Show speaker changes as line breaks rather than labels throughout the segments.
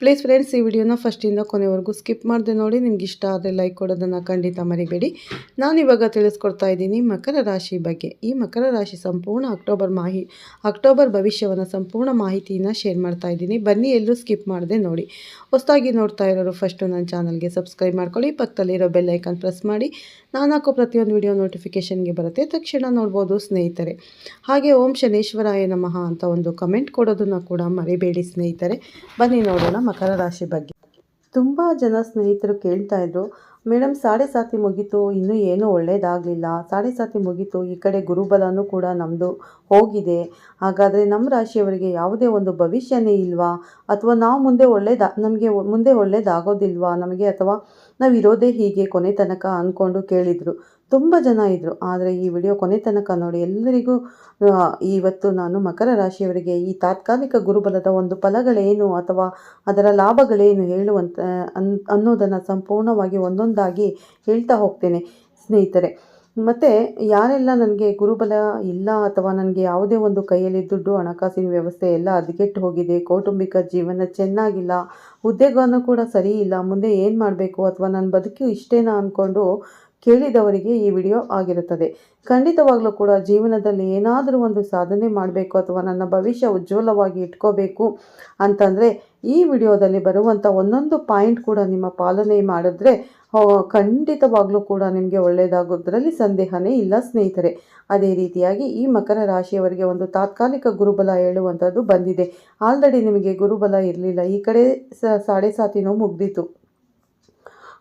Please friends, ಈ ವಿಡಿಯೋನ ಫಸ್ಟಿಂದ ಕೊನೆವರೆಗೂ ಸ್ಕಿಪ್ ಮಾಡಿದೆ ನೋಡಿ, ನಿಮ್ಗೆ ಇಷ್ಟ ಆದರೆ ಲೈಕ್ ಕೊಡೋದನ್ನು ಖಂಡಿತ ಮರಿಬೇಡಿ. ನಾನು ಇವಾಗ ತಿಳಿಸ್ಕೊಡ್ತಾ ಇದ್ದೀನಿ, ಮಕರ ರಾಶಿ ಬಗ್ಗೆ. ಈ ಮಕರ ರಾಶಿ ಸಂಪೂರ್ಣ ಅಕ್ಟೋಬರ್ ಮಾಹಿ, ಅಕ್ಟೋಬರ್ ಭವಿಷ್ಯವನ್ನು ಸಂಪೂರ್ಣ ಮಾಹಿತಿಯನ್ನು ಶೇರ್ ಮಾಡ್ತಾ ಇದ್ದೀನಿ. ಬನ್ನಿ, ಎಲ್ಲೂ ಸ್ಕಿಪ್ ಮಾಡದೆ ನೋಡಿ. ಹೊಸದಾಗಿ ನೋಡ್ತಾ ಇರೋರು ಫಸ್ಟು ನನ್ನ ಚಾನಲ್ಗೆ ಸಬ್ಸ್ಕ್ರೈಬ್ ಮಾಡ್ಕೊಳ್ಳಿ, ಪಕ್ಕದಲ್ಲಿರೋ ಬೆಲ್ ಐಕಾನ್ ಪ್ರೆಸ್ ಮಾಡಿ. ನಾನು ಹಾಕೋ ಪ್ರತಿಯೊಂದು ವಿಡಿಯೋ ನೋಟಿಫಿಕೇಷನ್ಗೆ ಬರುತ್ತೆ, ತಕ್ಷಣ ನೋಡ್ಬೋದು ಸ್ನೇಹಿತರೆ. ಹಾಗೆ ಓಂ ಶನೇಶ್ವರಾಯ ನಮಃ ಅಂತ ಒಂದು ಕಮೆಂಟ್ ಕೊಡೋದನ್ನು ಕೂಡ ಮರಿಬೇಡಿ ಸ್ನೇಹಿತರೆ. ಬನ್ನಿ ನೋಡೋಣ ಮಕರ ರಾಶಿ ಬಗ್ಗೆ. ತುಂಬ ಜನ ಸ್ನೇಹಿತರು ಕೇಳ್ತಾ ಇದ್ರು ಮೇಡಮ್ ಸಾಡೆ ಸಾತಿ ಮುಗೀತು, ಇನ್ನೂ ಏನೂ ಒಳ್ಳೆಯದಾಗಲಿಲ್ಲ ಸಾಡೆ ಸಾತಿ ಮುಗೀತು, ಈ ಕಡೆ ಗುರುಬಲನೂ ಕೂಡ ನಮ್ಮದು ಹೋಗಿದೆ. ಹಾಗಾದರೆ ನಮ್ಮ ರಾಶಿಯವರಿಗೆ ಯಾವುದೇ ಒಂದು ಭವಿಷ್ಯನೇ ಇಲ್ವಾ? ಅಥವಾ ನಾವು ಮುಂದೆ ಒಳ್ಳೇದ, ನಮಗೆ ಮುಂದೆ ಒಳ್ಳೇದಾಗೋದಿಲ್ವಾ? ನಮಗೆ ಅಥವಾ ನಾವು ಇರೋದೇ ಹೀಗೆ ಕೊನೆ ತನಕ ಅಂದ್ಕೊಂಡು ಕೇಳಿದರು. ತುಂಬ ಜನ ಇದ್ದರು ಆದರೆ ಈ ವಿಡಿಯೋ ಕೊನೆ ತನಕ ನೋಡಿ ಎಲ್ಲರಿಗೂ ಇವತ್ತು ನಾನು ಮಕರ ರಾಶಿಯವರಿಗೆ ಈ ತಾತ್ಕಾಲಿಕ ಗುರುಬಲದ ಒಂದು ಫಲಗಳೇನು ಅಥವಾ ಅದರ ಲಾಭಗಳೇನು ಹೇಳುವಂತ, ಅನ್, ಅನ್ನೋದನ್ನು ಸಂಪೂರ್ಣವಾಗಿ ಒಂದೊಂದಾಗಿ ಹೇಳ್ತಾ ಹೋಗ್ತೇನೆ ಸ್ನೇಹಿತರೆ. ಮತ್ತು ಯಾರೆಲ್ಲ ನನಗೆ ಗುರುಬಲ ಇಲ್ಲ ಅಥವಾ ನನಗೆ ಯಾವುದೇ ಒಂದು ಕೈಯಲ್ಲಿ ದುಡ್ಡು, ಹಣಕಾಸಿನ ವ್ಯವಸ್ಥೆ ಎಲ್ಲ ಅದಗೆಟ್ಟು ಹೋಗಿದೆ, ಕೌಟುಂಬಿಕ ಜೀವನ ಚೆನ್ನಾಗಿಲ್ಲ ಉದ್ಯೋಗನೂ ಕೂಡ ಸರಿ ಇಲ್ಲ, ಮುಂದೆ ಏನು ಮಾಡಬೇಕು ಅಥವಾ ನನ್ನ ಬದುಕು ಇಷ್ಟೇನಾ ಅಂದ್ಕೊಂಡು ಕೇಳಿದವರಿಗೆ ಈ ವಿಡಿಯೋ ಆಗಿರುತ್ತದೆ. ಖಂಡಿತವಾಗ್ಲೂ ಕೂಡ ಜೀವನದಲ್ಲಿ ಏನಾದರೂ ಒಂದು ಸಾಧನೆ ಮಾಡಬೇಕು ಅಥವಾ ನನ್ನ ಭವಿಷ್ಯ ಉಜ್ವಲವಾಗಿ ಇಟ್ಕೋಬೇಕು ಅಂತಂದರೆ ಈ ವಿಡಿಯೋದಲ್ಲಿ ಬರುವಂಥ ಒಂದೊಂದು ಪಾಯಿಂಟ್ ಕೂಡ ನಿಮ್ಮ ಪಾಲನೆ ಮಾಡಿದ್ರೆ ಖಂಡಿತವಾಗಲೂ ಕೂಡ ನಿಮಗೆ ಒಳ್ಳೆಯದಾಗೋದ್ರಲ್ಲಿ ಸಂದೇಹನೇ ಇಲ್ಲ ಸ್ನೇಹಿತರೆ. ಅದೇ ರೀತಿಯಾಗಿ ಈ ಮಕರ ರಾಶಿಯವರಿಗೆ ಒಂದು ತಾತ್ಕಾಲಿಕ ಗುರುಬಲ ಹೇಳುವಂಥದ್ದು ಬಂದಿದೆ. ಆಲ್ರೆಡಿ ನಿಮಗೆ ಗುರುಬಲ ಇರಲಿಲ್ಲ. ಈ ಕಡೆ ಸಾಡೆ ಸಾತಿನೂ ಮುಗ್ದಿತ್ತು.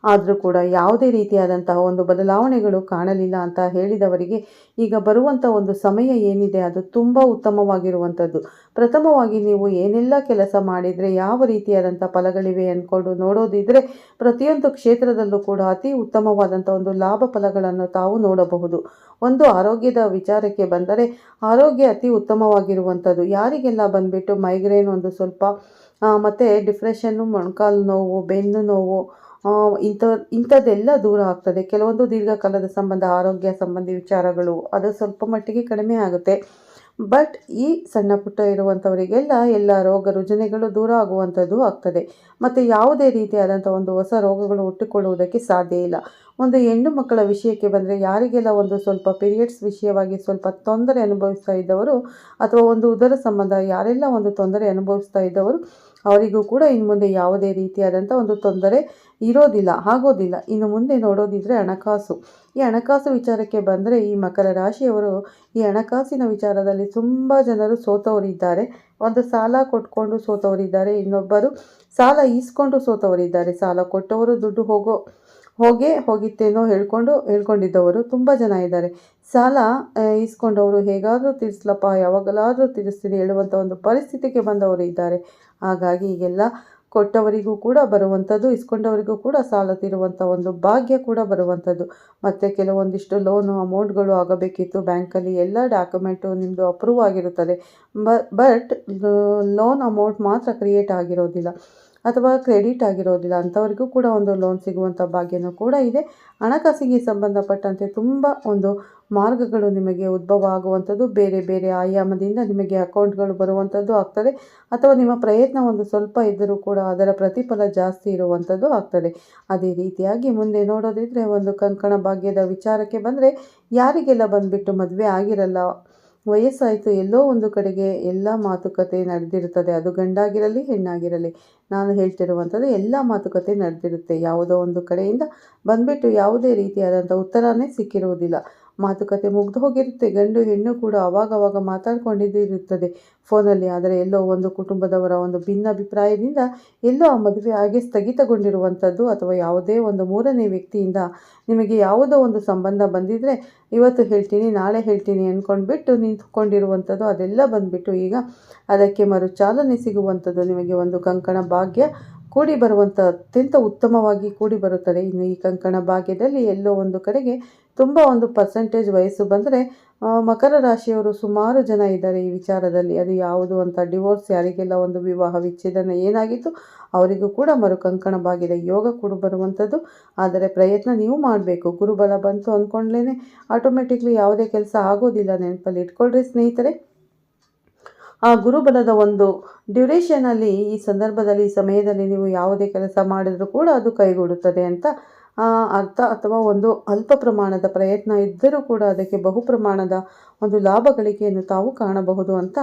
ಆದರೂ ಕೂಡ ಯಾವುದೇ ರೀತಿಯಾದಂತಹ ಒಂದು ಬದಲಾವಣೆಗಳು ಕಾಣಲಿಲ್ಲ ಅಂತ ಹೇಳಿದವರಿಗೆ ಈಗ ಬರುವಂಥ ಒಂದು ಸಮಯ ಏನಿದೆ ಅದು ತುಂಬ ಉತ್ತಮವಾಗಿರುವಂಥದ್ದು. ಪ್ರಥಮವಾಗಿ ನೀವು ಏನೆಲ್ಲ ಕೆಲಸ ಮಾಡಿದರೆ, ಯಾವ ರೀತಿಯಾದಂಥ ಫಲಗಳಿವೆ ಅಂದ್ಕೊಂಡು ನೋಡೋದಿದ್ರೆ ಪ್ರತಿಯೊಂದು ಕ್ಷೇತ್ರದಲ್ಲೂ ಕೂಡ ಅತಿ ಉತ್ತಮವಾದಂಥ ಒಂದು ಲಾಭ ಫಲಗಳನ್ನು ತಾವು ನೋಡಬಹುದು. ಒಂದು ಆರೋಗ್ಯದ ವಿಚಾರಕ್ಕೆ ಬಂದರೆ ಆರೋಗ್ಯ ಅತಿ ಉತ್ತಮವಾಗಿರುವಂಥದ್ದು. ಯಾರಿಗೆಲ್ಲ ಬಂದುಬಿಟ್ಟು ಮೈಗ್ರೇನ್ ಒಂದು ಸ್ವಲ್ಪ ಮತ್ತು ಡಿಪ್ರೆಷನ್ನು, ಮೊಣಕಾಲು ನೋವು, ಬೆನ್ನು ನೋವು ಇಂಥ, ಇಂಥದ್ದೆಲ್ಲ ದೂರ ಆಗ್ತದೆ. ಕೆಲವೊಂದು ದೀರ್ಘಕಾಲದ ಸಂಬಂಧ, ಆರೋಗ್ಯ ಸಂಬಂಧಿ ವಿಚಾರಗಳು ಅದು ಸ್ವಲ್ಪ ಮಟ್ಟಿಗೆ ಕಡಿಮೆ ಆಗುತ್ತೆ. ಬಟ್ ಈ ಸಣ್ಣ ಪುಟ್ಟ ಇರುವಂಥವರಿಗೆಲ್ಲ ಎಲ್ಲ ರೋಗ ರುಜಿನಗಳು ದೂರ ಆಗುವಂಥದ್ದು ಆಗ್ತದೆ. ಮತ್ತು ಯಾವುದೇ ರೀತಿಯಾದಂಥ ಒಂದು ಹೊಸ ರೋಗಗಳು ಹುಟ್ಟಿಕೊಳ್ಳುವುದಕ್ಕೆ ಸಾಧ್ಯ ಇಲ್ಲ. ಒಂದು ಹೆಣ್ಣು ಮಕ್ಕಳ ವಿಷಯಕ್ಕೆ ಬಂದರೆ ಯಾರಿಗೆಲ್ಲ ಒಂದು ಸ್ವಲ್ಪ ಪೀರಿಯಡ್ಸ್ ವಿಷಯವಾಗಿ ಸ್ವಲ್ಪ ತೊಂದರೆ ಅನುಭವಿಸ್ತಾ ಇದ್ದವರು ಅಥವಾ ಒಂದು ಉದರ ಸಂಬಂಧ ಯಾರೆಲ್ಲ ಒಂದು ತೊಂದರೆ ಅನುಭವಿಸ್ತಾ ಇದ್ದವರು ಅವರಿಗೂ ಕೂಡ ಇನ್ನು ಮುಂದೆ ಯಾವುದೇ ರೀತಿಯಾದಂಥ ಒಂದು ತೊಂದರೆ ಇರೋದಿಲ್ಲ, ಆಗೋದಿಲ್ಲ. ಇನ್ನು ಮುಂದೆ ನೋಡೋದಿದ್ರೆ ಹಣಕಾಸು. ಈ ಹಣಕಾಸು ವಿಚಾರಕ್ಕೆ ಬಂದರೆ ಈ ಮಕರ ರಾಶಿಯವರು ಈ ಹಣಕಾಸಿನ ವಿಚಾರದಲ್ಲಿ ತುಂಬ ಜನರು ಸೋತವರಿದ್ದಾರೆ. ಒಂದು ಸಾಲ ಕೊಟ್ಕೊಂಡು ಸೋತವರಿದ್ದಾರೆ. ಇನ್ನೊಬ್ಬರು ಸಾಲ ಈಸ್ಕೊಂಡು ಸೋತವರಿದ್ದಾರೆ. ಸಾಲ ಕೊಟ್ಟವರು ದುಡ್ಡು ಹೋಗೋ ಹೋಗೇ ಹೋಗಿತ್ತೇನೋ ಹೇಳ್ಕೊಂಡು ಹೇಳ್ಕೊಂಡಿದ್ದವರು ತುಂಬ ಜನ ಇದ್ದಾರೆ. ಸಾಲ ಇಸ್ಕೊಂಡವರು ಹೇಗಾದರೂ ತೀರಿಸ್ಲಪ್ಪ, ಯಾವಾಗಲಾದರೂ ತೀರಿಸ್ತೀನಿ ಹೇಳುವಂಥ ಒಂದು ಪರಿಸ್ಥಿತಿಗೆ ಬಂದವರು ಇದ್ದಾರೆ. ಹಾಗಾಗಿ ಈಗೆಲ್ಲ ಕೊಟ್ಟವರಿಗೂ ಕೂಡ ಬರುವಂಥದ್ದು ಇಸ್ಕೊಂಡವರಿಗೂ ಕೂಡ ಸಾಲ ತೀರುವಂಥ ಒಂದು ಭಾಗ್ಯ ಕೂಡ ಬರುವಂಥದ್ದು. ಮತ್ತು ಕೆಲವೊಂದಿಷ್ಟು ಲೋನು ಅಮೌಂಟ್ಗಳು ಆಗಬೇಕಿತ್ತು. ಬ್ಯಾಂಕಲ್ಲಿ ಎಲ್ಲ ಡಾಕ್ಯುಮೆಂಟು ನಿಮ್ಮದು ಅಪ್ರೂವ್ ಆಗಿರುತ್ತದೆ. ಬಟ್ ಲೋನ್ ಅಮೌಂಟ್ ಮಾತ್ರ ಕ್ರಿಯೇಟ್ ಆಗಿರೋದಿಲ್ಲ. ಅಥವಾ ಕ್ರೆಡಿಟ್ ಆಗಿರೋದಿಲ್ಲ ಅಂಥವರಿಗೂ ಕೂಡ ಒಂದು ಲೋನ್ ಸಿಗುವಂಥ ಭಾಗ್ಯನೂ ಕೂಡ ಇದೆ. ಹಣಕಾಸಿಗೆ ಸಂಬಂಧಪಟ್ಟಂತೆ ತುಂಬ ಒಂದು ಮಾರ್ಗಗಳು ನಿಮಗೆ ಉದ್ಭವ ಆಗುವಂಥದ್ದು. ಬೇರೆ ಬೇರೆ ಆಯಾಮದಿಂದ ನಿಮಗೆ ಅಕೌಂಟ್ಗಳು ಬರುವಂಥದ್ದು ಆಗ್ತದೆ. ಅಥವಾ ನಿಮ್ಮ ಪ್ರಯತ್ನ ಒಂದು ಸ್ವಲ್ಪ ಇದ್ದರೂ ಕೂಡ ಅದರ ಪ್ರತಿಫಲ ಜಾಸ್ತಿ ಇರುವಂಥದ್ದು ಆಗ್ತದೆ. ಅದೇ ರೀತಿಯಾಗಿ ಮುಂದೆ ನೋಡೋದಿದ್ರೆ ಒಂದು ಕಂಕಣ ಭಾಗ್ಯದ ವಿಚಾರಕ್ಕೆ ಬಂದರೆ ಯಾರಿಗೆಲ್ಲ ಬಂದುಬಿಟ್ಟು ಮದುವೆ ಆಗಿರಲ್ಲ ವಯಸ್ಸಾಯಿತು, ಎಲ್ಲೋ ಒಂದು ಕಡೆಗೆ ಎಲ್ಲ ಮಾತುಕತೆ ನಡೆದಿರುತ್ತದೆ. ಅದು ಗಂಡಾಗಿರಲಿ, ಹೆಣ್ಣಾಗಿರಲಿ, ನಾನು ಹೇಳ್ತಿರುವಂಥದ್ದು ಎಲ್ಲ ಮಾತುಕತೆ ನಡೆದಿರುತ್ತೆ. ಯಾವುದೋ ಒಂದು ಕಡೆಯಿಂದ ಬಂದುಬಿಟ್ಟು ಯಾವುದೇ ರೀತಿಯಾದಂಥ ಉತ್ತರವೇ ಸಿಕ್ಕಿರುವುದಿಲ್ಲ. ಮಾತುಕತೆ ಮುಗ್ದು ಹೋಗಿರುತ್ತೆ. ಗಂಡು ಹೆಣ್ಣು ಕೂಡ ಅವಾಗವಾಗ ಮಾತಾಡ್ಕೊಂಡಿದ್ದು ಇರುತ್ತದೆ. ಫೋನಲ್ಲಿ ಆದರೆ ಎಲ್ಲೋ ಒಂದು ಕುಟುಂಬದವರ ಒಂದು ಭಿನ್ನಾಭಿಪ್ರಾಯದಿಂದ ಎಲ್ಲೋ ಆ ಮದುವೆ ಹಾಗೆ ಸ್ಥಗಿತಗೊಂಡಿರುವಂಥದ್ದು ಅಥವಾ ಯಾವುದೇ ಒಂದು ಮೂರನೇ ವ್ಯಕ್ತಿಯಿಂದ ನಿಮಗೆ ಯಾವುದೋ ಒಂದು ಸಂಬಂಧ ಬಂದಿದ್ದರೆ ಇವತ್ತು ಹೇಳ್ತೀನಿ, ನಾಳೆ ಹೇಳ್ತೀನಿ ಅಂದ್ಕೊಂಡ್ಬಿಟ್ಟು ನಿಂತ್ಕೊಂಡಿರುವಂಥದ್ದು ಅದೆಲ್ಲ ಬಂದುಬಿಟ್ಟು ಈಗ ಅದಕ್ಕೆ ಮರು ಚಾಲನೆ ಸಿಗುವಂಥದ್ದು ನಿಮಗೆ ಒಂದು ಕಂಕಣ ಭಾಗ್ಯ ಕೂಡಿ ಬರುವಂಥ ಅತ್ಯಂತ ಉತ್ತಮವಾಗಿ ಕೂಡಿ ಬರುತ್ತದೆ. ಇನ್ನು ಈ ಕಂಕಣ ಭಾಗ್ಯದಲ್ಲಿ ಎಲ್ಲೋ ಒಂದು ಕಡೆಗೆ ತುಂಬ ಒಂದು ಪರ್ಸೆಂಟೇಜ್ ವಯಸ್ಸು ಬಂದರೆ ಮಕರ ರಾಶಿಯವರು ಸುಮಾರು ಜನ ಇದ್ದಾರೆ ಈ ವಿಚಾರದಲ್ಲಿ. ಅದು ಯಾವುದು ಅಂತ ಡಿವೋರ್ಸ್ ಯಾರಿಗೆಲ್ಲ ಒಂದು ವಿವಾಹ ವಿಚ್ಛೇದನ ಏನಾಗಿತ್ತು, ಅವರಿಗೂ ಕೂಡ ಮರು ಕಂಕಣ ಭಾಗ್ಯದ ಯೋಗ ಕೂಡ ಬರುವಂಥದ್ದು ಆದರೆ ಪ್ರಯತ್ನ ನೀವು ಮಾಡಬೇಕು. ಗುರುಬಲ ಬಂತು ಅಂದ್ಕೊಂಡ್ಲೇ ಆಟೋಮೆಟಿಕ್ಲಿ ಯಾವುದೇ ಕೆಲಸ ಆಗೋದಿಲ್ಲ. ನೆನಪಲ್ಲಿ ಇಟ್ಕೊಳ್ರಿ ಸ್ನೇಹಿತರೆ. ಆ ಗುರುಬಲದ ಒಂದು ಡ್ಯೂರೇಷನಲ್ಲಿ ಈ ಸಂದರ್ಭದಲ್ಲಿ, ಈ ಸಮಯದಲ್ಲಿ ನೀವು ಯಾವುದೇ ಕೆಲಸ ಮಾಡಿದರೂ ಕೂಡ ಅದು ಕೈಗೂಡುತ್ತದೆ ಅಂತ ಅರ್ಥ ಅಥವಾ ಒಂದು ಅಲ್ಪ ಪ್ರಮಾಣದ ಪ್ರಯತ್ನ ಇದ್ದರೂ ಕೂಡ ಅದಕ್ಕೆ ಬಹು ಪ್ರಮಾಣದ ಒಂದು ಲಾಭ ಗಳಿಕೆಯನ್ನು ತಾವು ಕಾಣಬಹುದು ಅಂತ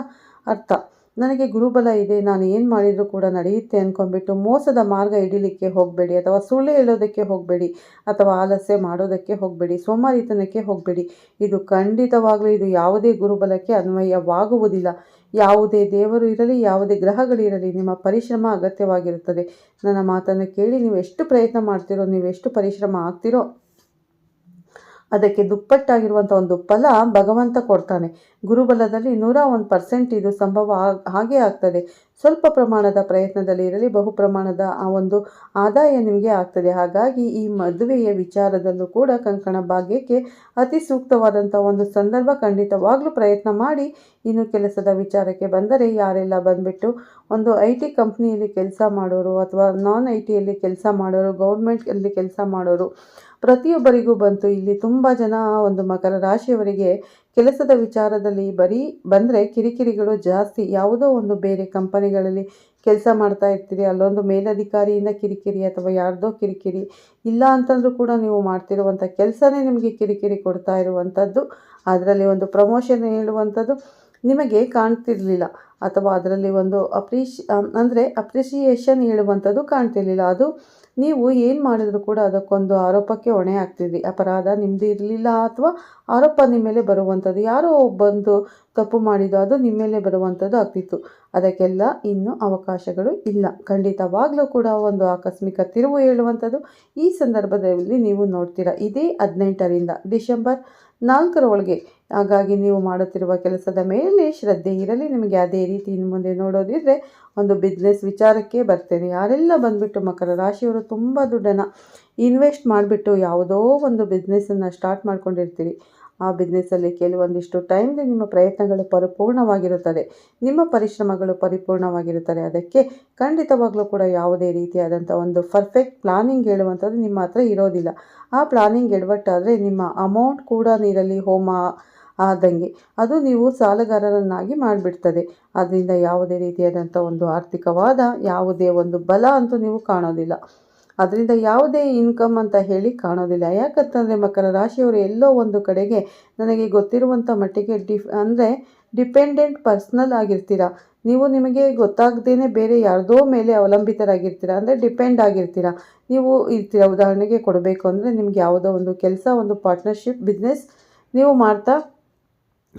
ಅರ್ಥ. ನನಗೆ ಗುರುಬಲ ಇದೆ, ನಾನು ಏನು ಮಾಡಿದರೂ ಕೂಡ ನಡೆಯುತ್ತೆ ಅಂದ್ಕೊಂಡ್ಬಿಟ್ಟು ಮೋಸದ ಮಾರ್ಗ ಹಿಡಿಲಿಕ್ಕೆ ಹೋಗಬೇಡಿ ಅಥವಾ ಸುಳ್ಳು ಹೇಳೋದಕ್ಕೆ ಹೋಗಬೇಡಿ ಅಥವಾ ಆಲಸ್ಯ ಮಾಡೋದಕ್ಕೆ ಹೋಗಬೇಡಿ, ಸೋಮಾರಿತನಕ್ಕೆ ಹೋಗಬೇಡಿ. ಇದು ಖಂಡಿತವಾಗಲೂ ಇದು ಯಾವುದೇ ಗುರುಬಲಕ್ಕೆ ಅನ್ವಯವಾಗುವುದಿಲ್ಲ. ಯಾವುದೇ ದೇವರು ಇರಲಿ, ಯಾವುದೇ ಗ್ರಹಗಳಿರಲಿ ನಿಮ್ಮ ಪರಿಶ್ರಮ ಅಗತ್ಯವಾಗಿರುತ್ತದೆ. ನನ್ನ ಮಾತನ್ನು ಕೇಳಿ ನೀವು ಎಷ್ಟು ಪ್ರಯತ್ನ ಮಾಡ್ತೀರೋ, ನೀವು ಎಷ್ಟು ಪರಿಶ್ರಮ ಆಗ್ತೀರೋ ಅದಕ್ಕೆ ದುಪ್ಪಟ್ಟಾಗಿರುವಂಥ ಒಂದು ಫಲ ಭಗವಂತ ಕೊಡ್ತಾನೆ. ಗುರುಬಲದಲ್ಲಿ ನೂರ ಒಂದು ಪರ್ಸೆಂಟ್ ಇದು ಸಂಭವ ಹಾಗೆ ಆಗ್ತದೆ. ಸ್ವಲ್ಪ ಪ್ರಮಾಣದ ಪ್ರಯತ್ನದಲ್ಲಿ ಇರಲಿ, ಬಹು ಪ್ರಮಾಣದ ಆ ಒಂದು ಆದಾಯ ನಿಮಗೆ ಆಗ್ತದೆ. ಹಾಗಾಗಿ ಈ ಮದುವೆಯ ವಿಚಾರದಲ್ಲೂ ಕೂಡ ಕಂಕಣ ಭಾಗ್ಯಕ್ಕೆ ಅತಿ ಸೂಕ್ತವಾದಂಥ ಒಂದು ಸಂದರ್ಭ ಖಂಡಿತವಾಗ್ಲೂ ಪ್ರಯತ್ನ ಮಾಡಿ ಇನ್ನು ಕೆಲಸದ ವಿಚಾರಕ್ಕೆ ಬಂದರೆ ಯಾರೆಲ್ಲ ಬಂದ್ಬಿಟ್ಟು ಒಂದು ಐ ಟಿ ಕಂಪ್ನಿಯಲ್ಲಿ ಕೆಲಸ ಮಾಡೋರು ಅಥವಾ ನಾನ್ ಐ ಟಿಯಲ್ಲಿ ಕೆಲಸ ಮಾಡೋರು ಗೌರ್ಮೆಂಟಲ್ಲಿ ಕೆಲಸ ಮಾಡೋರು ಪ್ರತಿಯೊಬ್ಬರಿಗೂ ಬಂತು. ಇಲ್ಲಿ ತುಂಬ ಜನ ಒಂದು ಮಕರ ರಾಶಿಯವರಿಗೆ ಕೆಲಸದ ವಿಚಾರದಲ್ಲಿ ಬರೀ ಬಂದರೆ ಕಿರಿಕಿರಿಗಳು ಜಾಸ್ತಿ. ಯಾವುದೋ ಒಂದು ಬೇರೆ ಕಂಪನಿಗಳಲ್ಲಿ ಕೆಲಸ ಮಾಡ್ತಾ ಇರ್ತೀರಿ. ಅಲ್ಲೊಂದು ಮೇಲಧಿಕಾರಿಯಿಂದ ಕಿರಿಕಿರಿ ಅಥವಾ ಯಾರ್ದೋ ಕಿರಿಕಿರಿ. ಇಲ್ಲ ಅಂತಂದ್ರೂ ಕೂಡ ನೀವು ಮಾಡ್ತಿರುವಂಥ ಕೆಲಸನೇ ನಿಮಗೆ ಕಿರಿಕಿರಿ ಕೊಡ್ತಾ ಇರುವಂಥದ್ದು. ಅದರಲ್ಲಿ ಒಂದು ಪ್ರಮೋಷನ್ ಹೇಳುವಂಥದ್ದು. ನಿಮಗೆ ಕಾಣ್ತಿರ್ಲಿಲ್ಲ ಅಥವಾ ಅದರಲ್ಲಿ ಒಂದು ಅಪ್ರಿಶ್ ಅಂದರೆ ಅಪ್ರಿಸಿಯೇಷನ್ ಹೇಳುವಂಥದ್ದು ಕಾಣ್ತಿರ್ಲಿಲ್ಲ. ಅದು ನೀವು ಏನು ಮಾಡಿದರೂ ಕೂಡ ಅದಕ್ಕೊಂದು ಆರೋಪಕ್ಕೆ ಹೊಣೆ ಆಗ್ತಿದ್ರಿ ಅಪರಾಧ ನಿಮ್ಮದು ಇರಲಿಲ್ಲ ಅಥವಾ ಆರೋಪ ನಿಮ್ಮ ಮೇಲೆ ಬರುವಂಥದ್ದು. ಯಾರೋ ಬಂದು ತಪ್ಪು ಮಾಡಿದ್ದು ಅದು ನಿಮ್ಮ ಮೇಲೆ ಬರುವಂಥದ್ದು ಆಗ್ತಿತ್ತು. ಅದಕ್ಕೆಲ್ಲ ಇನ್ನು ಅವಕಾಶಗಳು ಇಲ್ಲ. ಖಂಡಿತವಾಗಲೂ ಕೂಡ ಒಂದು ಆಕಸ್ಮಿಕ ತಿರುವು ಹೇಳುವಂಥದ್ದು ಈ ಸಂದರ್ಭದಲ್ಲಿ ನೀವು ನೋಡ್ತೀರಾ. ಇದೇ ಹದಿನೆಂಟರಿಂದ ಡಿಸೆಂಬರ್ ನಾಲ್ಕರ ಒಳಗೆ ಹಾಗಾಗಿ ನೀವು ಮಾಡುತ್ತಿರುವ ಕೆಲಸದ ಮೇಲೆ ಶ್ರದ್ಧೆ ಇರಲಿ. ನಿಮಗೆ ಅದೇ ರೀತಿ ಇನ್ನು ಮುಂದೆ ನೋಡೋದಿದ್ರೆ ಒಂದು ಬಿಸ್ನೆಸ್ ವಿಚಾರಕ್ಕೆ ಬರ್ತೇನೆ. ಯಾರೆಲ್ಲ ಬಂದುಬಿಟ್ಟು ಮಕರ ರಾಶಿಯವರು ತುಂಬ ದುಡ್ಡನ್ನು ಇನ್ವೆಸ್ಟ್ ಮಾಡಿಬಿಟ್ಟು ಯಾವುದೋ ಒಂದು ಬಿಸ್ನೆಸ್ಸನ್ನು ಸ್ಟಾರ್ಟ್ ಮಾಡ್ಕೊಂಡಿರ್ತೀರಿ. ಆ ಬಿಸ್ನೆಸ್ಸಲ್ಲಿ ಕೆಲವೊಂದಿಷ್ಟು ಟೈಮ್ಗೆ ನಿಮ್ಮ ಪ್ರಯತ್ನಗಳು ಪರಿಪೂರ್ಣವಾಗಿರುತ್ತದೆ. ನಿಮ್ಮ ಪರಿಶ್ರಮಗಳು ಪರಿಪೂರ್ಣವಾಗಿರುತ್ತದೆ. ಅದಕ್ಕೆ ಖಂಡಿತವಾಗಲೂ ಕೂಡ ಯಾವುದೇ ರೀತಿಯಾದಂಥ ಒಂದು ಪರ್ಫೆಕ್ಟ್ ಪ್ಲಾನಿಂಗ್ ಹೇಳುವಂಥದ್ದು ನಿಮ್ಮ ಹತ್ರ ಇರೋದಿಲ್ಲ. ಆ ಪ್ಲಾನಿಂಗ್ ಎಡವಟ್ಟಾದರೆ ನಿಮ್ಮ ಅಮೌಂಟ್ ಕೂಡ ನೀರಲ್ಲಿ ಹೋಮ ಆದಂಗೆ. ಅದು ನೀವು ಸಾಲಗಾರರನ್ನಾಗಿ ಮಾಡಿಬಿಡ್ತದೆ. ಅದರಿಂದ ಯಾವುದೇ ರೀತಿಯಾದಂಥ ಒಂದು ಆರ್ಥಿಕವಾದ ಯಾವುದೇ ಒಂದು ಬಲ ಅಂತೂ ನೀವು ಕಾಣೋದಿಲ್ಲ. ಅದರಿಂದ ಯಾವುದೇ ಇನ್ಕಮ್ ಅಂತ ಹೇಳಿ ಕಾಣೋದಿಲ್ಲ. ಯಾಕಂತಂದರೆ ಮಕರ ರಾಶಿಯವರು ಎಲ್ಲೋ ಒಂದು ಕಡೆಗೆ ನನಗೆ ಗೊತ್ತಿರುವಂಥ ಮಟ್ಟಿಗೆ ಡಿಫ್ ಅಂದರೆ ಡಿಪೆಂಡೆಂಟ್ ಪರ್ಸ್ನಲ್ ಆಗಿರ್ತೀರ. ನೀವು ನಿಮಗೆ ಗೊತ್ತಾಗ್ದೇ ಬೇರೆ ಯಾರ್ದೋ ಮೇಲೆ ಅವಲಂಬಿತರಾಗಿರ್ತೀರ. ಅಂದರೆ ಡಿಪೆಂಡ್ ಆಗಿರ್ತೀರ. ನೀವು ಇರ್ತೀರ ಉದಾಹರಣೆಗೆ ಕೊಡಬೇಕು ಅಂದರೆ ನಿಮ್ಗೆ ಯಾವುದೋ ಒಂದು ಕೆಲಸ, ಒಂದು ಪಾರ್ಟ್ನರ್ಶಿಪ್, ಬಿಸ್ನೆಸ್ ನೀವು ಮಾಡ್ತಾ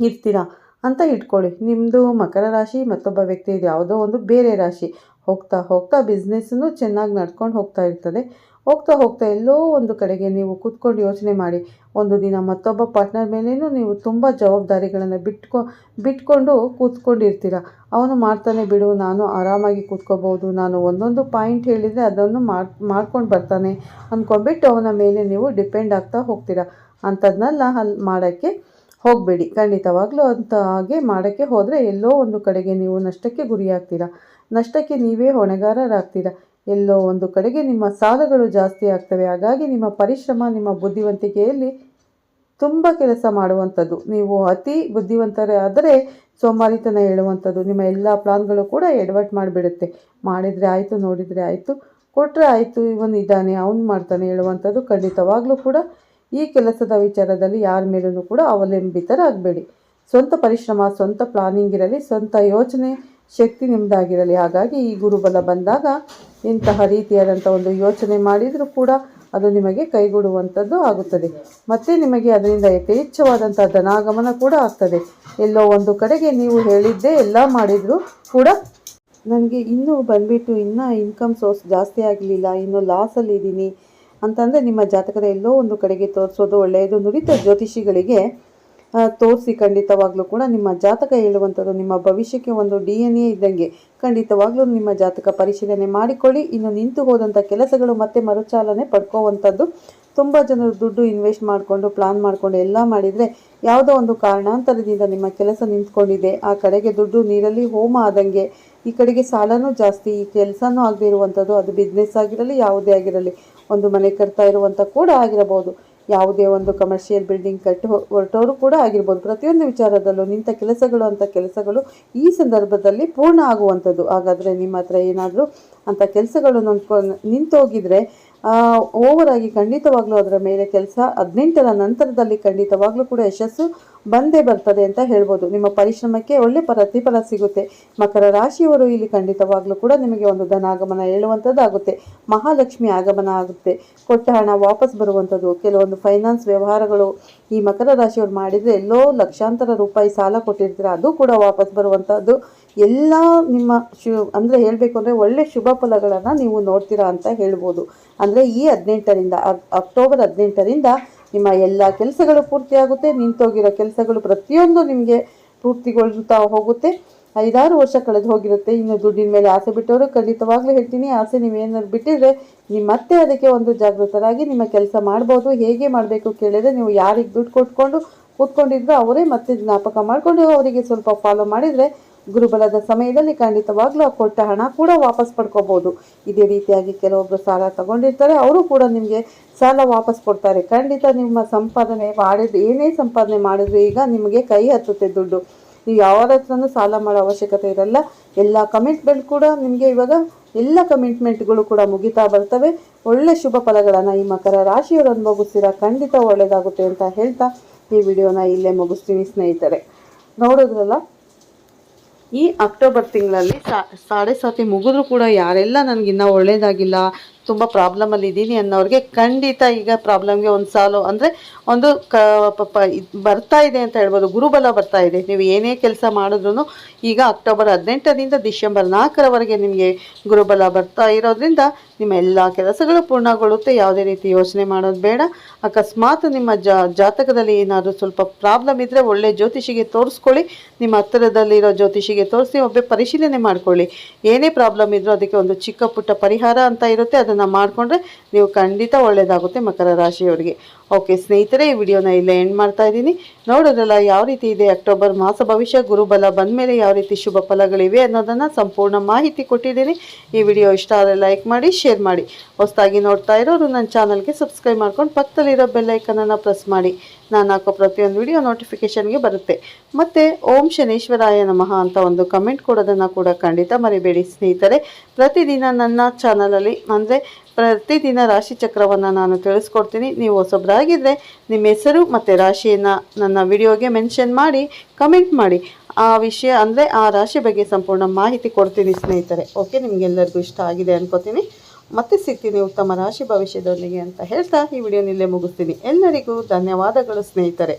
ಇರ್ತೀರಾ? ಅಂತ ಇಟ್ಕೊಳ್ಳಿ. ನಿಮ್ಮದು ಮಕರ ರಾಶಿ ಮತ್ತೊಬ್ಬ ವ್ಯಕ್ತಿ ಇದು ಯಾವುದೋ ಒಂದು ಬೇರೆ ರಾಶಿ. ಹೋಗ್ತಾ ಹೋಗ್ತಾ ಬಿಸ್ನೆಸ್ಸನ್ನು ಚೆನ್ನಾಗಿ ನಡ್ಕೊಂಡು ಹೋಗ್ತಾ ಇರ್ತದೆ. ಹೋಗ್ತಾ ಹೋಗ್ತಾ ಎಲ್ಲೋ ಒಂದು ಕಡೆಗೆ ನೀವು ಕೂತ್ಕೊಂಡು ಯೋಚನೆ ಮಾಡಿ. ಒಂದು ದಿನ ಮತ್ತೊಬ್ಬ ಪಾರ್ಟ್ನರ್ ಮೇಲೇನೂ ನೀವು ತುಂಬ ಜವಾಬ್ದಾರಿಗಳನ್ನು ಬಿಟ್ಕೊ, ಬಿಟ್ಕೊಂಡು ಕೂತ್ಕೊಂಡಿರ್ತೀರ? ಅವನು ಮಾಡ್ತಾನೆ ಬಿಡು, ನಾನು ಆರಾಮಾಗಿ ಕೂತ್ಕೋಬೋದು ನಾನು ಒಂದೊಂದು ಪಾಯಿಂಟ್ ಹೇಳಿದರೆ ಅದನ್ನು ಮಾಡಿ, ಮಾಡ್ಕೊಂಡು ಬರ್ತಾನೆ. ಅಂದ್ಕೊಂಡ್ಬಿಟ್ಟು ಅವನ ಮೇಲೆ ನೀವು ಡಿಪೆಂಡ್ ಆಗ್ತಾ ಹೋಗ್ತೀರ? ಅಂಥದ್ದನ್ನೆಲ್ಲ ಅಲ್ಲಿ ಮಾಡೋಕ್ಕೆ ಹೋಗಬೇಡಿ. ಖಂಡಿತವಾಗ್ಲೂ ಅಂತ ಹಾಗೆ ಮಾಡೋಕ್ಕೆ ಹೋದರೆ ಎಲ್ಲೋ ಒಂದು ಕಡೆಗೆ ನೀವು ನಷ್ಟಕ್ಕೆ ಗುರಿಯಾಗ್ತೀರಾ. ನಷ್ಟಕ್ಕೆ ನೀವೇ ಹೊಣೆಗಾರರಾಗ್ತೀರಾ. ಎಲ್ಲೋ ಒಂದು ಕಡೆಗೆ ನಿಮ್ಮ ಸಾಲಗಳು ಜಾಸ್ತಿ ಆಗ್ತವೆ. ಹಾಗಾಗಿ ನಿಮ್ಮ ಪರಿಶ್ರಮ, ನಿಮ್ಮ ಬುದ್ಧಿವಂತಿಕೆಯಲ್ಲಿ ತುಂಬ ಕೆಲಸ ಮಾಡುವಂಥದ್ದು. ನೀವು ಅತಿ ಬುದ್ಧಿವಂತರೇ ಆದರೆ ಸೋಮಾರಿತನ ಹೇಳುವಂಥದ್ದು. ನಿಮ್ಮ ಎಲ್ಲ ಪ್ಲಾನ್ಗಳು ಕೂಡ ಎಡವಟ್ ಮಾಡಿಬಿಡುತ್ತೆ. ಮಾಡಿದರೆ ಆಯಿತು, ನೋಡಿದರೆ ಆಯಿತು ಕೊಟ್ಟರೆ ಆಯಿತು, ಇವನು ಇದ್ದಾನೆ, ಅವನು ಮಾಡ್ತಾನೆ ಹೇಳುವಂಥದ್ದು ಖಂಡಿತವಾಗ್ಲೂ ಕೂಡ ಈ ಕೆಲಸದ ವಿಚಾರದಲ್ಲಿ ಯಾರ ಮೇಲೂ ಕೂಡ ಅವಲಂಬಿತರಾಗಬೇಡಿ. ಸ್ವಂತ ಪರಿಶ್ರಮ, ಸ್ವಂತ ಪ್ಲಾನಿಂಗ್ ಇರಲಿ, ಸ್ವಂತ ಯೋಚನೆ ಶಕ್ತಿ ನಿಮ್ಮದಾಗಿರಲಿ ಹಾಗಾಗಿ ಈ ಗುರುಬಲ ಬಂದಾಗ ಇಂತಹ ರೀತಿಯಾದಂಥ ಒಂದು ಯೋಚನೆ ಮಾಡಿದರೂ ಕೂಡ ಅದು ನಿಮಗೆ ಕೈಗೂಡುವಂಥದ್ದು ಆಗುತ್ತದೆ. ಮತ್ತು ನಿಮಗೆ ಅದರಿಂದ ಯಥೇಚ್ಛವಾದಂಥ ಧನಾಗಮನ ಕೂಡ ಆಗ್ತದೆ. ಎಲ್ಲೋ ಒಂದು ಕಡೆಗೆ ನೀವು ಹೇಳಿದ್ದೇ ಎಲ್ಲ ಮಾಡಿದರೂ ಕೂಡ ನನಗೆ ಇನ್ನೂ ಬಂದುಬಿಟ್ಟು ಇನ್ನೂ ಇನ್ಕಮ್ ಸೋರ್ಸ್ ಜಾಸ್ತಿ ಆಗಲಿಲ್ಲ, ಇನ್ನೂ ಲಾಸಲ್ಲಿ ಇದ್ದೀನಿ. ಅಂತಂದರೆ ನಿಮ್ಮ ಜಾತಕದ ಎಲ್ಲೋ ಒಂದು ಕಡೆಗೆ ತೋರಿಸೋದು ಒಳ್ಳೆಯದು ನುರಿತ ಜ್ಯೋತಿಷಿಗಳಿಗೆ ತೋರಿಸಿ ಖಂಡಿತವಾಗ್ಲೂ ಕೂಡ ನಿಮ್ಮ ಜಾತಕ ಹೇಳುವಂಥದ್ದು, ನಿಮ್ಮ ಭವಿಷ್ಯಕ್ಕೆ ಒಂದು ಡಿ ಎನ್ ಎ ಇದ್ದಂಗೆ ಖಂಡಿತವಾಗ್ಲೂ ನಿಮ್ಮ ಜಾತಕ ಪರಿಶೀಲನೆ ಮಾಡಿಕೊಳ್ಳಿ. ಇನ್ನು ನಿಂತು ಹೋದಂಥ ಕೆಲಸಗಳು ಮತ್ತೆ ಮರುಚಾಲನೆ ಪಡ್ಕೋವಂಥದ್ದು. ತುಂಬ ಜನರು ದುಡ್ಡು ಇನ್ವೆಸ್ಟ್ ಮಾಡಿಕೊಂಡು, ಪ್ಲಾನ್ ಮಾಡಿಕೊಂಡು ಎಲ್ಲ ಮಾಡಿದರೆ ಯಾವುದೋ ಒಂದು ಕಾರಣಾಂತರದಿಂದ ನಿಮ್ಮ ಕೆಲಸ ನಿಂತ್ಕೊಂಡಿದೆ. ಆ ಕಡೆಗೆ ದುಡ್ಡು ನೀರಲ್ಲಿ ಹೋಮ ಆದಂಗೆ ಈ ಕಡೆಗೆ ಸಾಲನೂ ಜಾಸ್ತಿ, ಈ ಕೆಲಸನೂ ಆಗದೇ ಇರುವಂಥದ್ದು, ಅದು ಬಿಸ್ನೆಸ್ ಆಗಿರಲಿ, ಯಾವುದೇ ಆಗಿರಲಿ, ಒಂದು ಮನೆ ಕಟ್ತಾ ಇರುವಂಥ ಕೂಡ ಆಗಿರಬಹುದು. ಯಾವುದೇ ಒಂದು ಕಮರ್ಷಿಯಲ್ ಬಿಲ್ಡಿಂಗ್ ಕಟ್ಟಿ ಹೊರಟವರು ಕೂಡ ಆಗಿರ್ಬೋದು. ಪ್ರತಿಯೊಂದು ವಿಚಾರದಲ್ಲೂ ನಿಂತ ಕೆಲಸಗಳು ಅಂತ ಕೆಲಸಗಳು ಈ ಸಂದರ್ಭದಲ್ಲಿ ಪೂರ್ಣ ಆಗುವಂಥದ್ದು. ಹಾಗಾದರೆ ನಿಮ್ಮ ಹತ್ರ ಏನಾದರೂ ಅಂಥ ಕೆಲಸಗಳು ನಿಂತ್ಕೊಂಡು ನಿಂತೋಗಿದ್ರೆ ಓವರ್ ಆಗಿ ಖಂಡಿತವಾಗ್ಲೂ ಅದರ ಮೇಲೆ ಕೆಲಸ ಹದಿನೆಂಟರ ನಂತರದಲ್ಲಿ ಖಂಡಿತವಾಗ್ಲೂ ಕೂಡ ಯಶಸ್ಸು ಬಂದೇ ಬರ್ತದೆ ಅಂತ ಹೇಳ್ಬೋದು. ನಿಮ್ಮ ಪರಿಶ್ರಮಕ್ಕೆ ಒಳ್ಳೆ ಪ್ರತಿಫಲ ಸಿಗುತ್ತೆ. ಮಕರ ರಾಶಿಯವರು ಇಲ್ಲಿ ಖಂಡಿತವಾಗ್ಲೂ ಕೂಡ ನಿಮಗೆ ಒಂದು ಧನಾಗಮನ ಹೇಳುವಂಥದ್ದು ಆಗುತ್ತೆ ಮಹಾಲಕ್ಷ್ಮಿ ಆಗಮನ ಆಗುತ್ತೆ. ಕೊಟ್ಟ ಹಣ ವಾಪಸ್ ಬರುವಂಥದ್ದು. ಕೆಲವೊಂದು ಫೈನಾನ್ಸ್ ವ್ಯವಹಾರಗಳು ಈ ಮಕರ ರಾಶಿಯವರು ಮಾಡಿದರೆ ಎಲ್ಲೋ ಲಕ್ಷಾಂತರ ರೂಪಾಯಿ ಸಾಲ ಕೊಟ್ಟಿರ್ತೀರ, ಅದು ಕೂಡ ವಾಪಸ್ ಬರುವಂಥದ್ದು. ಎಲ್ಲ ನಿಮ್ಮ ಶು, ಅಂದರೆ ಹೇಳಬೇಕು ಅಂದರೆ ಒಳ್ಳೆ ಶುಭ ಫಲಗಳನ್ನು ನೀವು ನೋಡ್ತೀರಾ ಅಂತ ಹೇಳ್ಬೋದು. ಅಂದರೆ ಈ ಹದಿನೆಂಟರಿಂದ ಅಕ್ಟೋಬರ್ ಹದಿನೆಂಟರಿಂದ ನಿಮ್ಮ ಎಲ್ಲ ಕೆಲಸಗಳು ಪೂರ್ತಿಯಾಗುತ್ತೆ ನಿಂತೋಗಿರೋ ಕೆಲಸಗಳು ಪ್ರತಿಯೊಂದು ನಿಮಗೆ ಪೂರ್ತಿಗೊಳ್ತಾ ಹೋಗುತ್ತೆ. ಐದಾರು ವರ್ಷ ಕಳೆದು ಹೋಗಿರುತ್ತೆ. ಇನ್ನು ದುಡ್ಡಿನ ಮೇಲೆ ಆಸೆ ಬಿಟ್ಟವರು ಖಂಡಿತವಾಗ್ಲೂ ಹೇಳ್ತೀನಿ, ಆಸೆ ನೀವೇನಾದ್ರು ಬಿಟ್ಟಿದ್ರೆ ನೀವು ಮತ್ತೆ ಅದಕ್ಕೆ ಒಂದು ಜಾಗೃತರಾಗಿ ನಿಮ್ಮ ಕೆಲಸ ಮಾಡ್ಬೋದು. ಹೇಗೆ ಮಾಡಬೇಕು ಕೇಳಿದ್ರೆ ನೀವು ಯಾರಿಗೆ ದುಡ್ಡು ಕೊಟ್ಕೊಂಡು ಕೂತ್ಕೊಂಡಿದ್ರು ಅವರೇ ಮತ್ತೆ ಜ್ಞಾಪಕ ಮಾಡಿಕೊಂಡು ಅವರಿಗೆ ಸ್ವಲ್ಪ ಫಾಲೋ ಮಾಡಿದರೆ ಗುರುಬಲದ ಸಮಯದಲ್ಲಿ ಖಂಡಿತವಾಗ್ಲೂ ಕೊಟ್ಟ ಹಣ ಕೂಡ ವಾಪಸ್ ಪಡ್ಕೋಬಹುದು. ಇದೇ ರೀತಿಯಾಗಿ ಕೆಲವೊಬ್ರು ಸಾಲ ತಗೊಂಡಿರ್ತಾರೆ, ಅವರು ಕೂಡ ನಿಮಗೆ ಸಾಲ ವಾಪಸ್ ಕೊಡ್ತಾರೆ. ಖಂಡಿತ ನಿಮ್ಮ ಸಂಪಾದನೆ ಮಾಡಿದ್ರು, ಏನೇ ಸಂಪಾದನೆ ಮಾಡಿದ್ರು ಈಗ ನಿಮಗೆ ಕೈ ಹತ್ತುತ್ತೆ ದುಡ್ಡು. ನೀವು ಯಾವ್ದ ಹತ್ರನೂ ಸಾಲ ಮಾಡೋ ಅವಶ್ಯಕತೆ ಇರಲ್ಲ. ಎಲ್ಲ ಕಮಿಟ್ಮೆಂಟ್ ಕೂಡ ನಿಮಗೆ ಇವಾಗ ಎಲ್ಲ ಕಮಿಟ್ಮೆಂಟ್ಗಳು ಕೂಡ ಮುಗಿತಾ ಬರ್ತವೆ. ಒಳ್ಳೆ ಶುಭ ಫಲಗಳನ್ನು ಈ ಮಕರ ರಾಶಿಯವರು ಅನುಭವಿಸ್ತೀರಾ ಖಂಡಿತ ಒಳ್ಳೆಯದಾಗುತ್ತೆ ಅಂತ ಹೇಳ್ತಾ ಈ ವಿಡಿಯೋನ ಇಲ್ಲೇ ಮುಗಿಸ್ತೀನಿ ಸ್ನೇಹಿತರೆ. ನೋಡಿದ್ರಲ್ಲ ಈ ಅಕ್ಟೋಬರ್ ತಿಂಗಳಲ್ಲಿ ಸಾಡೆ ಸಾತಿ ಮುಗಿದ್ರು ಕೂಡ ಯಾರೆಲ್ಲ ನನಗಿನ್ನ ಒಳ್ಳೇದಾಗಿಲ್ಲ ತುಂಬ ಪ್ರಾಬ್ಲಮಲ್ಲಿ ಇದ್ದೀನಿ ಅನ್ನೋರಿಗೆ ಖಂಡಿತ ಈಗ ಪ್ರಾಬ್ಲಮ್ಗೆ ಒಂದು ಸಾಲು ಅಂದರೆ ಒಂದು ಕ ಬರ್ತಾ ಇದೆ ಅಂತ ಹೇಳ್ಬೋದು. ಗುರುಬಲ ಬರ್ತಾ ಇದೆ. ನೀವು ಏನೇ ಕೆಲಸ ಮಾಡಿದ್ರು ಈಗ ಅಕ್ಟೋಬರ್ ಹದಿನೆಂಟರಿಂದ ಡಿಸೆಂಬರ್ ನಾಲ್ಕರವರೆಗೆ ನಿಮಗೆ ಗುರುಬಲ ಬರ್ತಾ ಇರೋದ್ರಿಂದ ನಿಮ್ಮ ಎಲ್ಲ ಕೆಲಸಗಳು ಪೂರ್ಣಗೊಳ್ಳುತ್ತೆ. ಯಾವುದೇ ರೀತಿ ಯೋಚನೆ ಮಾಡೋದು ಬೇಡ. ಅಕಸ್ಮಾತ್ ನಿಮ್ಮ ಜಾತಕದಲ್ಲಿ ಏನಾದರೂ ಸ್ವಲ್ಪ ಪ್ರಾಬ್ಲಮ್ ಇದ್ದರೆ ಒಳ್ಳೆ ಜ್ಯೋತಿಷಿಗೆ ತೋರಿಸ್ಕೊಳ್ಳಿ. ನಿಮ್ಮ ಹತ್ತಿರದಲ್ಲಿರೋ ಜ್ಯೋತಿಷಿಗೆ ತೋರಿಸಿ ಒಬ್ಬ ಪರಿಶೀಲನೆ ಮಾಡ್ಕೊಳ್ಳಿ. ಏನೇ ಪ್ರಾಬ್ಲಮ್ ಇದ್ರೂ ಅದಕ್ಕೆ ಒಂದು ಚಿಕ್ಕ ಪುಟ್ಟ ಪರಿಹಾರ ಅಂತ ಇರುತ್ತೆ. ಅದನ್ನು ಮಾಡಿಕೊಂಡ್ರೆ ನೀವು ಖಂಡಿತ ಒಳ್ಳೆಯದಾಗುತ್ತೆ ಮಕರ ರಾಶಿಯವರಿಗೆ. ಓಕೆ, ಸ್ನೇಹಿತರೆ, ಈ ವಿಡಿಯೋನ ಇಲ್ಲೇ ಎಂಡ್ ಮಾಡ್ತಾ ಇದ್ದೀನಿ. ನೋಡೋದ್ರಲ್ಲ ಯಾವ ರೀತಿ ಇದೆ ಅಕ್ಟೋಬರ್ ಮಾಸ ಭವಿಷ್ಯ, ಗುರುಬಲ ಬಂದ ಮೇಲೆ ಯಾವ ರೀತಿ ಶುಭ ಫಲಗಳಿವೆ ಅನ್ನೋದನ್ನು ಸಂಪೂರ್ಣ ಮಾಹಿತಿ ಕೊಟ್ಟಿದ್ದೀನಿ. ಈ ವಿಡಿಯೋ ಇಷ್ಟ ಆದರೆ ಲೈಕ್ ಮಾಡಿ ಶೇರ್ ಮಾಡಿ. ಹೊಸದಾಗಿ ನೋಡ್ತಾ ಇರೋರು ನನ್ನ ಚಾನಲ್ಗೆ ಸಬ್ಸ್ಕ್ರೈಬ್ ಮಾಡ್ಕೊಂಡು ಪಕ್ಕದಲ್ಲಿರೋ ಬೆಲ್ಲೈಕನನ್ನು ಪ್ರೆಸ್ ಮಾಡಿ. ನಾನು ಹಾಕೋ ಪ್ರತಿಯೊಂದು ವಿಡಿಯೋ ನೋಟಿಫಿಕೇಷನ್ಗೆ ಬರುತ್ತೆ. ಮತ್ತು, ಓಂ ಶನೇಶ್ವರಾಯ ನಮಃ ಅಂತ ಒಂದು ಕಮೆಂಟ್ ಕೊಡೋದನ್ನು ಕೂಡ ಖಂಡಿತ ಮರಿಬೇಡಿ ಸ್ನೇಹಿತರೆ. ಪ್ರತಿದಿನ ನನ್ನ ಚಾನಲಲ್ಲಿ ಅಂದರೆ ಪ್ರತಿದಿನ ರಾಶಿ ಚಕ್ರವನ್ನು ನಾನು ತಿಳಿಸ್ಕೊಡ್ತೀನಿ. ನೀವು ಹೊಸಬ್ರಾಗಿದ್ದರೆ ನಿಮ್ಮ ಹೆಸರು ಮತ್ತು ರಾಶಿಯನ್ನು ನನ್ನ ವಿಡಿಯೋಗೆ ಮೆನ್ಷನ್ ಮಾಡಿ ಕಮೆಂಟ್ ಮಾಡಿ. ಆ ವಿಷಯ ಅಂದರೆ ಆ ರಾಶಿ ಬಗ್ಗೆ ಸಂಪೂರ್ಣ ಮಾಹಿತಿ ಕೊಡ್ತೀನಿ ಸ್ನೇಹಿತರೆ. ಓಕೆ ನಿಮಗೆಲ್ಲರಿಗೂ ಇಷ್ಟ ಆಗಿದೆ ಅನ್ಕೋತೀನಿ. ಮತ್ತೆ ಸಿಗ್ತೀನಿ ಉತ್ತಮ ರಾಶಿ ಭವಿಷ್ಯದೊಂದಿಗೆ ಅಂತ ಹೇಳ್ತಾ ಈ ವಿಡಿಯೋನಿಲ್ಲೇ ಮುಗಿಸ್ತೀನಿ. ಎಲ್ಲರಿಗೂ ಧನ್ಯವಾದಗಳು ಸ್ನೇಹಿತರೆ.